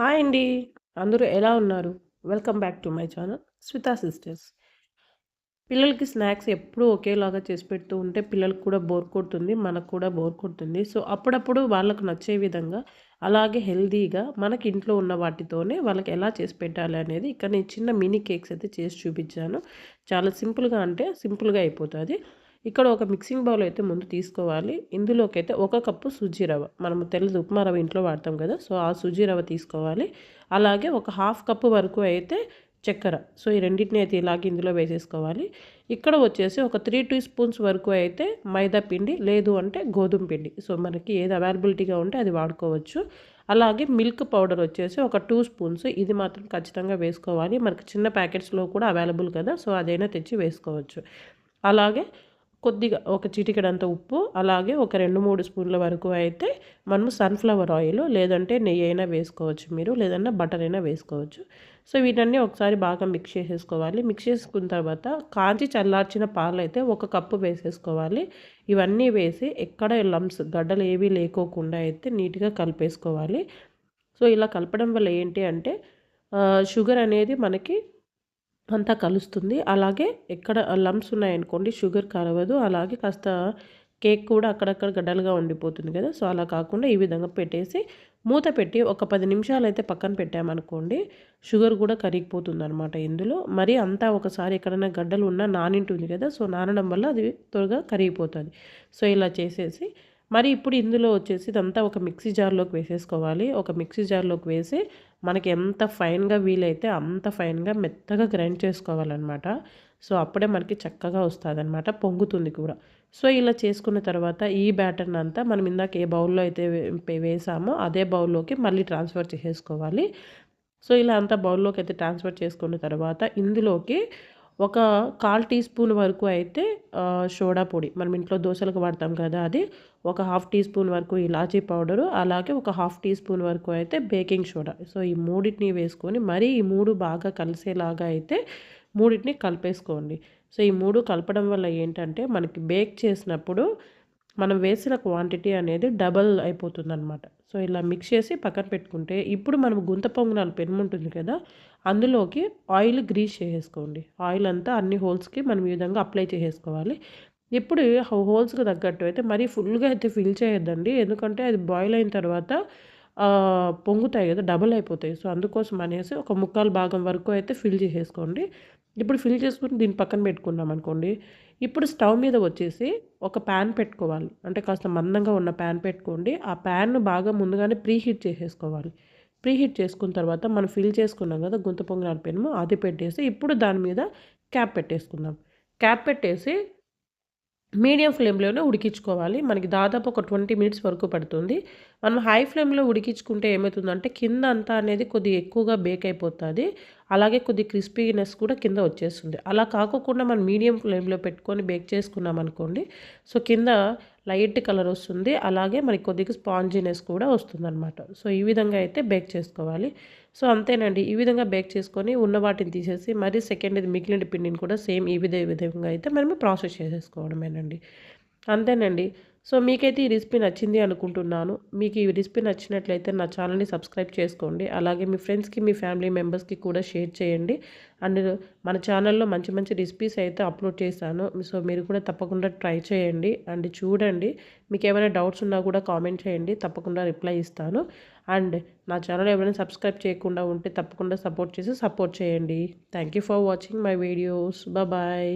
Hi అండి. అందరూ ఎలా ఉన్నారు? Welcome back to my channel Swita sisters. పిల్లలకి స్నాక్స్ ఎప్పుడూ ఒకేలాగా చేసి పెడుతూ ఉంటే పిల్లలకు కూడా బోర్ కొడుతుంది మనకు కూడా బోర్ కొడుతుంది. సో అప్పుడప్పుడు వాళ్ళకు నచ్చే విధంగా అలాగే హెల్దీగా మనకి ఇంట్లో ఉన్న వాటితోనే వాళ్ళకి ఎలా చేసి పెట్టాలి అనేది ఇక్కడ నేను చిన్న మినీ కేక్స్ అయితే చేసి చూపించాను. చాలా సింపుల్గా అంటే సింపుల్గా అయిపోతుంది. ఇక్కడ ఒక మిక్సింగ్ బౌల్ అయితే ముందు తీసుకోవాలి. ఇందులోకైతే ఒక కప్పు సుజీ రవ్వ. మనము తెల్లది ఉప్మా రవ్వ ఇంట్లో వాడతాం కదా సో ఆ సుజీ రవ్వ తీసుకోవాలి. అలాగే ఒక హాఫ్ కప్పు వరకు అయితే చక్కెర. సో ఈ రెండింటిని అయితే ఇలాగే ఇందులో వేసేసుకోవాలి. ఇక్కడ వచ్చేసి ఒక త్రీ టీ స్పూన్స్ వరకు అయితే మైదా పిండి లేదు అంటే గోధుమ పిండి. సో మనకి ఏది అవైలబిలిటీగా ఉంటే అది వాడుకోవచ్చు. అలాగే మిల్క్ పౌడర్ వచ్చేసి ఒక టూ స్పూన్స్. ఇది మాత్రం ఖచ్చితంగా వేసుకోవాలి. మనకి చిన్న ప్యాకెట్స్లో కూడా అవైలబుల్ కదా సో అదైనా తెచ్చి వేసుకోవచ్చు. అలాగే కొద్దిగా ఒక చిటికెడంత ఉప్పు అలాగే ఒక రెండు మూడు స్పూన్ల వరకు అయితే మనము సన్ఫ్లవర్ ఆయిల్ లేదంటే నెయ్యి అయినా వేసుకోవచ్చు మీరు లేదన్నా బటర్ అయినా వేసుకోవచ్చు. సో వీటన్నీ ఒకసారి బాగా మిక్స్ చేసేసుకోవాలి. మిక్స్ చేసుకున్న తర్వాత కాంచి చల్లార్చిన పాలు అయితే ఒక కప్పు వేసేసుకోవాలి. ఇవన్నీ వేసి ఎక్కడ లమ్స్ గడ్డలు ఏవి లేకోకుండా అయితే నీట్గా కలిపేసుకోవాలి. సో ఇలా కలపడం వల్ల ఏంటి అంటే షుగర్ అనేది మనకి అంతా కలుస్తుంది. అలాగే ఎక్కడ లమ్స్ ఉన్నాయనుకోండి షుగర్ కలవదు అలాగే కాస్త కేక్ కూడా అక్కడక్కడ గడ్డలుగా ఉండిపోతుంది కదా. సో అలా కాకుండా ఈ విధంగా పెట్టేసి మూత పెట్టి ఒక పది నిమిషాలు అయితే పక్కన పెట్టామనుకోండి షుగర్ కూడా కరిగిపోతుంది అనమాట ఇందులో. మరి అంతా ఒకసారి ఎక్కడైనా గడ్డలు ఉన్నా నానింటుంది కదా. సో నానడం వల్ల అది త్వరగా కరిగిపోతుంది. సో ఇలా చేసేసి మరి ఇప్పుడు ఇందులో వచ్చేసి ఇదంతా ఒక మిక్సీ జార్లోకి వేసేసుకోవాలి. ఒక మిక్సీ జార్లోకి వేసి మనకి ఎంత ఫైన్గా వీలైతే అంత ఫైన్గా మెత్తగా గ్రైండ్ చేసుకోవాలన్నమాట. సో అప్పుడే మనకి చక్కగా వస్తుంది అనమాట పొంగుతుంది కూడా. సో ఇలా చేసుకున్న తర్వాత ఈ బ్యాటర్ని అంతా మనం ఇందాక ఏ బౌల్లో అయితే వేసామో అదే బౌల్లోకి మళ్ళీ ట్రాన్స్ఫర్ చేసేసుకోవాలి. సో ఇలా అంతా బౌల్లోకి అయితే ట్రాన్స్ఫర్ చేసుకున్న తర్వాత ఇందులోకి ఒక కాల్ టీ స్పూన్ వరకు అయితే సోడా పొడి. మనం ఇంట్లో దోశలకు వాడతాం కదా అది. ఒక హాఫ్ టీ స్పూన్ వరకు ఇలాచీ పౌడరు అలాగే ఒక హాఫ్ టీ స్పూన్ వరకు అయితే బేకింగ్ సోడా. సో ఈ మూడింటిని వేసుకొని మరీ ఈ మూడు బాగా కలిసేలాగా అయితే మూడింటిని కలిపేసుకోండి. సో ఈ మూడు కలపడం వల్ల ఏంటంటే మనకి బేక్ చేసినప్పుడు మనం వేసిన క్వాంటిటీ అనేది డబల్ అయిపోతుంది అనమాట సో ఇలా మిక్స్ చేసి పక్కన పెట్టుకుంటే ఇప్పుడు మనం గుంత పొంగనాలు పెనుముంటుంది కదా అందులోకి ఆయిల్ గ్రీస్ చేసేసుకోండి. ఆయిల్ అంతా అన్ని హోల్స్కి మనం ఈ విధంగా అప్లై చేసేసుకోవాలి. ఇప్పుడు హోల్స్కి తగ్గట్టు అయితే మరీ ఫుల్గా అయితే ఫిల్ చేయొద్దండి. ఎందుకంటే అది బాయిల్ అయిన తర్వాత పొంగుతాయి కదా డబుల్ అయిపోతాయి. సో అందుకోసం అనేసి ఒక ముక్కాలు భాగం వరకు అయితే ఫిల్ చేసేసుకోండి. ఇప్పుడు ఫిల్ చేసుకుని దీన్ని పక్కన పెట్టుకున్నాం అనుకోండి. ఇప్పుడు స్టవ్ మీద వచ్చేసి ఒక ప్యాన్ పెట్టుకోవాలి. అంటే కాస్త మందంగా ఉన్న ప్యాన్ పెట్టుకోండి. ఆ ప్యాన్ బాగా ముందుగానే ప్రీ హీట్ చేసేసుకోవాలి. ప్రీహీట్ చేసుకున్న తర్వాత మనం ఫిల్ చేసుకున్నాం కదా గుంత పొంగనాలు పెనుము అది పెట్టేసి ఇప్పుడు దాని మీద క్యాప్ పెట్టేసుకుందాం. క్యాప్ పెట్టేసి మీడియం ఫ్లేమ్లోనే ఉడికించుకోవాలి. మనకి దాదాపు ఒక ట్వంటీ మినిట్స్ వరకు పడుతుంది. మనం హై ఫ్లేమ్లో ఉడికించుకుంటే ఏమవుతుందంటే కింద అంతా అనేది కొద్దిగా ఎక్కువగా బేక్ అయిపోతుంది. అలాగే కొద్ది క్రిస్పీనెస్ కూడా కింద వచ్చేస్తుంది. అలా కాకుండా మనం మీడియం ఫ్లేమ్లో పెట్టుకొని బేక్ చేసుకున్నాం అనుకోండి. సో కింద లైట్ కలర్ వస్తుంది. అలాగే మనకి కొద్దిగా స్పాంజినెస్ కూడా వస్తుందన్నమాట. సో ఈ విధంగా అయితే బేక్ చేసుకోవాలి. సో అంతేనండి. ఈ విధంగా బేక్ చేసుకొని ఉన్న వాటిని తీసేసి మరి సెకండ్ ఇది మిగిలిన పిండిని కూడా సేమ్ ఈ విధంగా అయితే మనము ప్రాసెస్ చేసేసుకోవడమేనండి. అంతేనండి. సో మీకైతే ఈ రెసిపీ నచ్చింది అనుకుంటున్నాను. మీకు ఈ రెసిపీ నచ్చినట్లయితే నా ఛానల్ని సబ్స్క్రైబ్ చేసుకోండి. అలాగే మీ ఫ్రెండ్స్కి మీ ఫ్యామిలీ మెంబర్స్కి కూడా షేర్ చేయండి. అండ్ మన ఛానల్లో మంచి మంచి రెసిపీస్ అయితే అప్లోడ్ చేశాను. సో మీరు కూడా తప్పకుండా ట్రై చేయండి. అండ్ చూడండి మీకు ఏమైనా డౌట్స్ ఉన్నా కూడా కామెంట్ చేయండి. తప్పకుండా రిప్లై ఇస్తాను. అండ్ నా ఛానల్ ఎవరైనా సబ్స్క్రైబ్ చేయకుండా ఉంటే తప్పకుండా సపోర్ట్ చేసి సపోర్ట్ చేయండి. Thank for watching my videos. Bye.